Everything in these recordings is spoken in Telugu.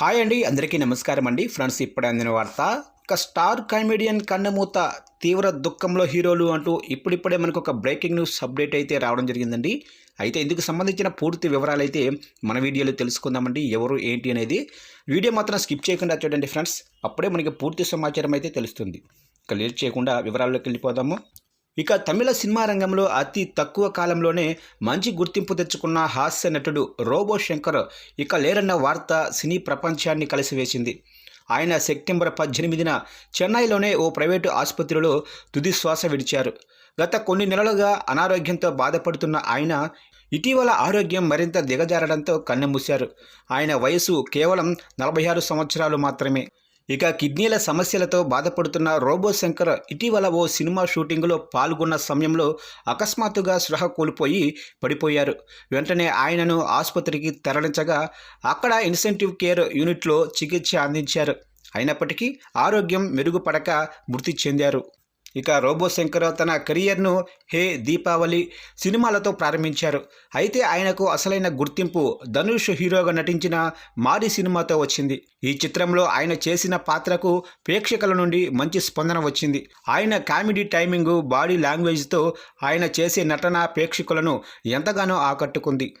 హాయ్ అండి అందరికీ నమస్కారం అండి. ఫ్రెండ్స్ ఇప్పుడే అందిన వార్త ఒక స్టార్ కామెడియన్ కన్నమూత తీవ్ర దుఃఖంలో హీరోలు అంటూ ఇప్పుడిప్పుడే మనకు ఒక బ్రేకింగ్ న్యూస్ అప్డేట్ అయితే రావడం జరిగిందండి. అయితే ఇందుకు సంబంధించిన పూర్తి వివరాలు అయితే మన వీడియోలో తెలుసుకుందామండి ఎవరు ఏంటి అనేది. వీడియో మాత్రం స్కిప్ చేయకుండా చూడండి ఫ్రెండ్స్. అప్పుడే మనకి పూర్తి సమాచారం అయితే తెలుస్తుంది. ఇక లేట్ చేయకుండా వివరాల్లోకి వెళ్ళిపోదాము. ఇక తమిళ సినిమా రంగంలో అతి తక్కువ కాలంలోనే మంచి గుర్తింపు తెచ్చుకున్న హాస్య నటుడు రోబో శంకర్ ఇక లేరన్న వార్త సినీ ప్రపంచాన్ని కలిసివేసింది. ఆయన సెప్టెంబర్ పద్దెనిమిదిన చెన్నైలోనే ఓ ప్రైవేటు ఆసుపత్రిలో తుది శ్వాస విడిచారు. గత కొన్ని నెలలుగా అనారోగ్యంతో బాధపడుతున్న ఆయన ఇటీవల ఆరోగ్యం మరింత దిగజారడంతో కన్నెమూశారు ఆయన వయసు కేవలం నలభై ఆరు సంవత్సరాలు మాత్రమే. ఇక కిడ్నీల సమస్యలతో బాధపడుతున్న రోబో శంకర్ ఇటీవల ఓ సినిమా షూటింగ్లో పాల్గొన్న సమయంలో అకస్మాత్తుగా స్పృహ కోల్పోయి పడిపోయారు. వెంటనే ఆయనను ఆసుపత్రికి తరలించగా అక్కడ ఇన్సెంటివ్ కేర్ యూనిట్లో చికిత్స అందించారు. అయినప్పటికీ ఆరోగ్యం మెరుగుపడక మృతి చెందారు. ఇక రోబో శంకర్ తన కెరియర్ను హే దీపావళి సినిమాలతో ప్రారంభించారు. అయితే ఆయనకు అసలైన గుర్తింపు ధనుష్ హీరోగా నటించిన మారి సినిమాతో వచ్చింది. ఈ చిత్రంలో ఆయన చేసిన పాత్రకు ప్రేక్షకుల నుండి మంచి స్పందన వచ్చింది. ఆయన కామెడీ టైమింగ్ బాడీ లాంగ్వేజ్తో ఆయన చేసే నటన ప్రేక్షకులను ఎంతగానో ఆకట్టుకుంది.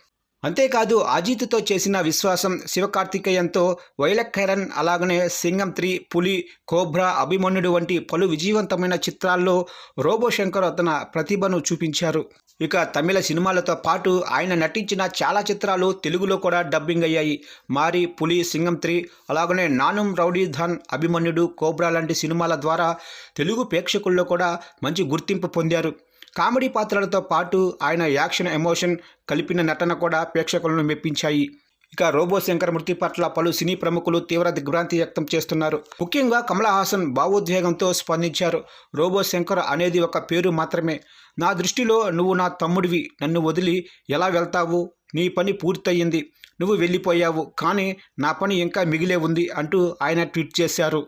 అంతేకాదు అజిత్తో చేసిన విశ్వాసం శివకార్తికేయంతో వైలక్కరణ్ అలాగనే సింగం త్రీ పులి కోబ్రా అభిమన్యుడు వంటి పలు విజయవంతమైన చిత్రాల్లో రోబో శంకర్ తన ప్రతిభను చూపించారు. ఇక తమిళ సినిమాలతో పాటు ఆయన నటించిన చాలా చిత్రాలు తెలుగులో కూడా డబ్బింగ్ అయ్యాయి. మారి పులి సింగం త్రీ అలాగనే నానుం రౌడీ ధన్ అభిమన్యుడు కోబ్రా లాంటి సినిమాల ద్వారా తెలుగు ప్రేక్షకుల్లో కూడా మంచి గుర్తింపు పొందారు. కామెడీ పాత్రలతో పాటు ఆయన యాక్షన్ ఎమోషన్ కలిపిన నటన కూడా ప్రేక్షకులను మెప్పించాయి. ఇక రోబో శంకర్ మృతి పట్ల పలు సినీ ప్రముఖులు తీవ్ర దిగ్భ్రాంతి వ్యక్తం చేస్తున్నారు. ముఖ్యంగా కమల్ హాసన్ భావోద్వేగంతో స్పందించారు. రోబో శంకర్ అనేది ఒక పేరు మాత్రమే. నా దృష్టిలో నువ్వు నా తమ్ముడివి. నన్ను వదిలి ఎలా వెళ్తావు? నీ పని పూర్తయింది. నువ్వు వెళ్ళిపోయావు. కానీ నా పని ఇంకా మిగిలే ఉంది అంటూ ఆయన ట్వీట్ చేశారు.